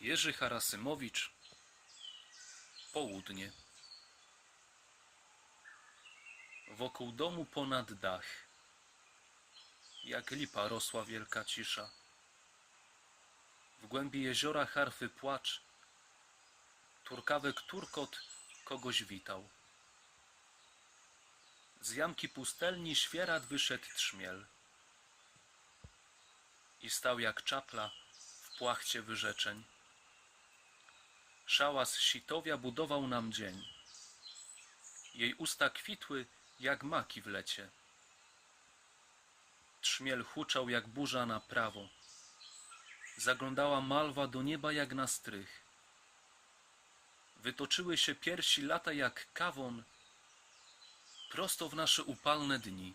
Jerzy Harasymowicz Południe. Wokół domu ponad dach Jak lipa rosła wielka cisza. W głębi jeziora harfy płacz Turkawek turkot kogoś witał. Z jamki pustelni świerat wyszedł trzmiel I stał jak czapla w płachcie wyrzeczeń Szałas sitowia budował nam dzień. Jej usta kwitły jak maki w lecie. Trzmiel huczał jak burza na prawo. Zaglądała malwa do nieba jak na strych. Wytoczyły się piersi lata jak kawon prosto w nasze upalne dni.